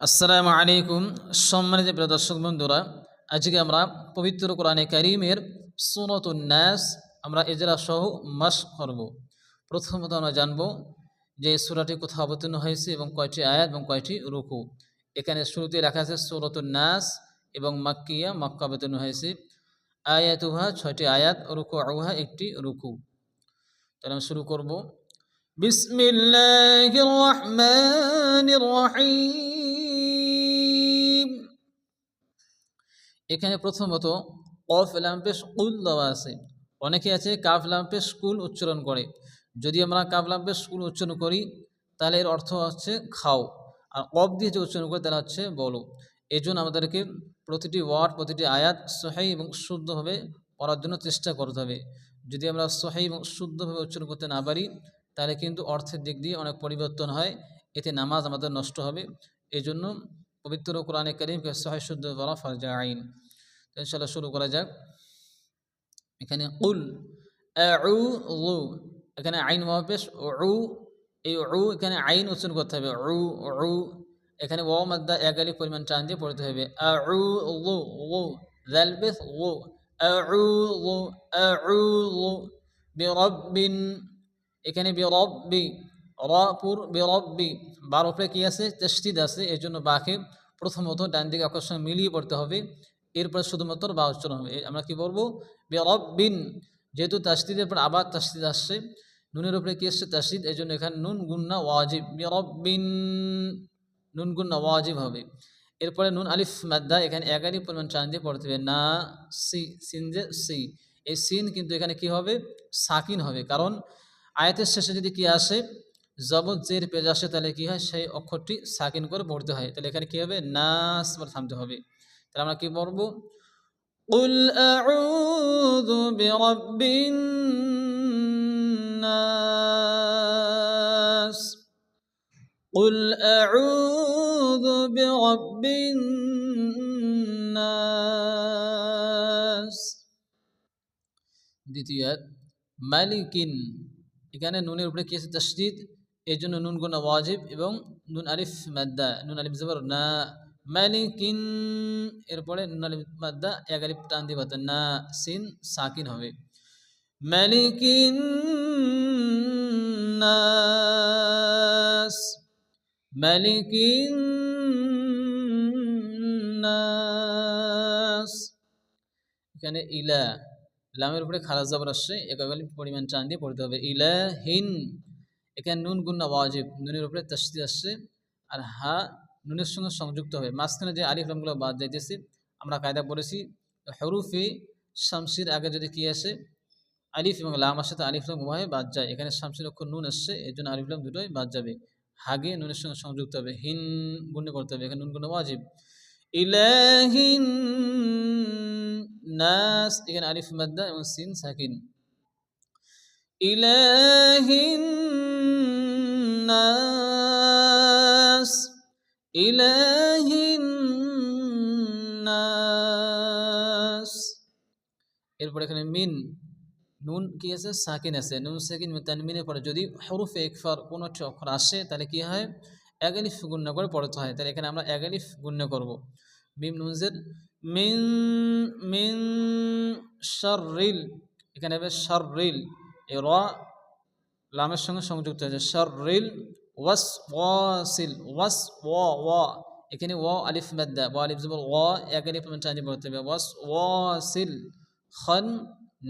আসসালামু আলাইকুম সম্মানিত প্রিয় দর্শক বন্ধুরা, আজকে আমরা পবিত্র কোরআনে কারিমের সুনতুন নাস আমরা এজরা সহ মাস করব প্রথমত আমরা জানব যে সূরাটি কোথাও অবতীর্ণ হয়েছে এবং কয়টি আয়াত এবং কয়টি রুকু। এখানে শুরুতে লেখা আছে সুরতুন নাস এবং মাক্কিয়া মক্কা অবতীর্ণ হয়েছে। আয়াতুহা ছয়টি আয়াত রুকু আউহা একটি রুকু। তাহলে আমি শুরু করব। বিসমিল্লাহির রহমানির রহিম। এখানে প্রথমত কফ লাম্পে স্কুল দেওয়া আছে। অনেকে আছে কাফ লাম্পে স্কুল উচ্চারণ করে। যদি আমরা কাফ লাম্পে স্কুল উচ্চারণ করি, তাহলে এর অর্থ হচ্ছে খাও। আর কফ দিয়ে যে উচ্চারণ করে, তাহলে হচ্ছে বলো। এই জন্য আমাদেরকে প্রতিটি ওয়ার্ড, প্রতিটি আয়াত সহাই এবং শুদ্ধভাবে পড়ার জন্য চেষ্টা করতে হবে। যদি আমরা সহাই এবং শুদ্ধভাবে উচ্চারণ করতে না পারি, তাহলে কিন্তু অর্থের দিক দিয়ে অনেক পরিবর্তন হয়। এতে নামাজ আমাদের নষ্ট হবে। এই জন্য পবিত্র কোরআনে করিমকে সহায় শুদ্ধ বলা ফরজা আইন ইনশাল্লাহ শুরু করা যাক। এখানে উল উ এখানে আইন মহাপেশ উ এই উ এখানে আইন উচ্চারণ করতে হবে। উ উ এখানে ও মাদ্দা এক আলি পরিমাণ টান দিয়ে পড়তে হবে। আউ লু লু জালবেস লু বিরব্বিন, এখানে বিরব্বি, রপুর, বিরব্বি, বার উপরে কি আছে? তেষ্টিদ আছে এই জন্য বাকে প্রথমত ডান দিকে অক্ষর সঙ্গে মিলিয়ে পড়তে হবে। এরপরে শুধুমাত্র বা উচ্চারণ হবে। আমরা কি বলব? বিরব্বিন যেহেতু তাস্তিদের পর আবার তাস্তিদ আসছে, নুনের উপরে কি আসছে? তাস্তিদ এই জন্য এখানে নুন গুন্না ওয়াজিব। বিরব্বিন নুন গুন্না ওয়াজিব হবে। এরপরে নুন, আলিফ, মাদ্দা, এখানে একাধিক পরিমাণ চান দিয়ে পড়তে হবে। না, সি, সিন যে সি। এই সিন কিন্তু এখানে কি হবে? সাকিন হবে। কারণ আয়াতের শেষে যদি কি আসে জবত জের পেজ আসে তাহলে কি হয় সেই অক্ষরটি সাকিন করে পড়তে হয় তাহলে এখানে কি হবে নাস বলে থামতে হবে তাহলে আমরা কি পড়বো قل أعوذ برب الناس قل أعوذ برب الناس দ্বিতীয় মালিকিন এখানে নুনের উপরে কি আছে তসদিদ এই জন্য নুন গুণা ওয়াজিব এবং নুন আলিফ মাদ্দা, নুন আলিফ জবর না। মালিকিন, এরপরে নুন আলিফ মাদ্দা, এক আলিফ টান দিয়ে না, সিন, সাকিন হবে। মালিকিন নাস মালিকিন নাস। এখানে ইলা, লামের উপরে খারাজ জবর আসছে একাগালি পরিমাণ টান দিয়ে পড়তে হবে। ইলাহিন এখানে নুন গুন্না ওয়াজিব। নুনের উপরে তসদি আসছে আর হা নুনের সঙ্গে সংযুক্ত হবে মাঝখানে যে আলিফ লামগুলো বাদ যাইতেছে, আমরা কায়দা পড়েছি, হরুফে শামসির আগে যদি কি আসে, আলিফ এবং লাম আসে, তো আলিফ লাম উভয়ে বাদ যায়। এখানে শামসির অক্ষর নুন আসছে, এর জন্য আলিফ লাম দুটোই বাদ যাবে। হাগে নুনের সঙ্গে সংযুক্ত হবে, হিন গুণ্য করতে হবে, এখানে নুন গুণ্য ওয়াজিব। ইলাহিন নাস, এখানে আলিফ মাদ্দা এবং সিন সাকিন। ইলাহিন নাস ইলাহিন নাস এরপর এখানে মিন, নুন কি আছে? সাকিন আছে। নুন, সাকিন তানমিনের পরে যদি হরুফে একফার কোনো একটা অক্ষর আসে, তাহলে কি হয়? এগালিফ গুণ্য করে পড়তে হয়। তাহলে এখানে আমরা এগালিফ গুণ্য করব। মিম নুনজের মিন মিন, শাররিল। এখানে হবে শাররিল। এই র লামের সঙ্গে সংযুক্ত আছে শাররিল ওয়াস ওয়াসিল ওয়াস ওয়া ওয়া এখানে ওয়া আলিফ মাদ্দা, ওয়া আলিফ জবর ওয়া, এক আলিফ চাঁদি পড়তে হবে। ওয়াস ওয়াসিল খন,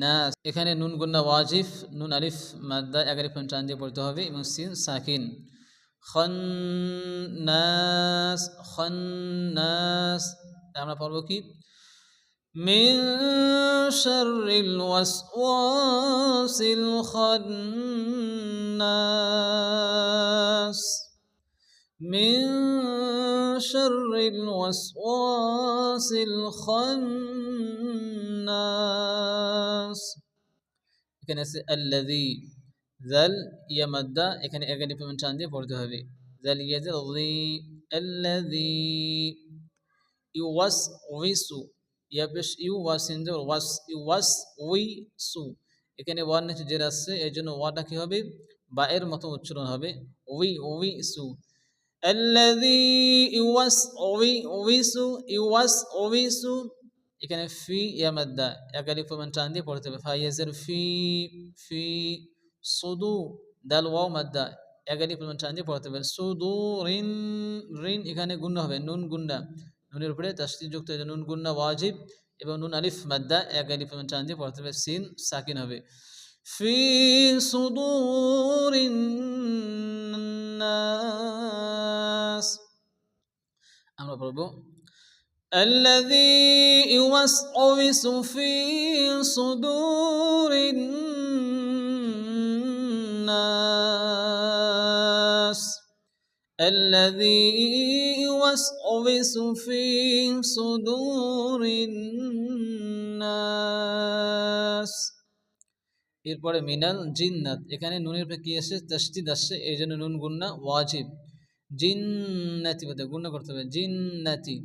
নাস, এখানে নুন গুন্না ওয়াজিফ, নুন আলিফ মাদ্দা, এক আলিফ চাঁদ দিয়ে পড়তে হবে এবং সিন সাকিন। খন্নাস খন্নাস আমরা পড়ব কি? من شر الوسواس الخناس من شر الوسواس الخناس এখানে আছে الذي জাল ইয়ামাদ্দা এখানে এখানে পেমেন্ট টান দিয়ে পড়তে হবে জাল ইয়াজাল الذي ইউওয়াস উইসু ইয়াবেশ ইউ ওয়াস ইনজর ওয়াস ইউওয়াস উই সু এখানে ওয়ান নিচে জের আসছে এই জন্য ওয়াটা কী হবে বা এর মতো উচ্চারণ হবে উই উই সু الذي ইউয়াস ওই ওইসু ইউয়াস ওইসু এখানে ফি ইয়ামাদ্দা একালি ফমান টান দিয়ে পড়তে হবে ফাইয়াজের ফি ফি সুদু দাল ওয়াও মাদ্দা একালি ফমান টান দিয়ে পড়তে হবে সুদু রিন রিন এখানে গুণ্য হবে নুন গুন্ডা নুনের উপরে তাস্তি যুক্ত হয়েছে নুন গুন্না ওয়াজিব এবং নুন আলিফ মাদ্দা এক আলিফ টান দিয়ে পড়তে হবে সিন সাকিন হবে ফি সুদুরিন নাস আমরা পড়ব الذي يوسوس في صدور الناس الذي يوسوس في صدور الناس এরপরে মিনাল জিন্নাত এখানে নুনের উপরে কি আসে তাস্তিদ আসছে এই জন্য নুন গুন্না ওয়াজিব জিন্নাতি বলতে গুন্না করতে হবে জিন্নাতি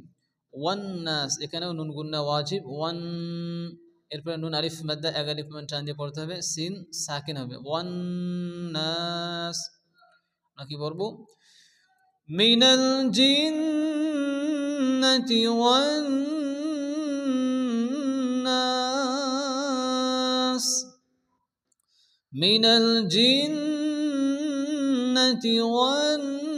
ওয়ান্নাস এখানেও নুন গুন্না ওয়াজিব ওয়ান এরপরে নুন আরিফ মাদ্দা এক আলিফ টান দিয়ে পড়তে হবে সিন সাকিন হবে ওয়ান্নাস আমরা কি বলবো মিনাল জিন্নাতি ওয়ান্নাস মিনাল জিন্নাতি ওয়ান্নাস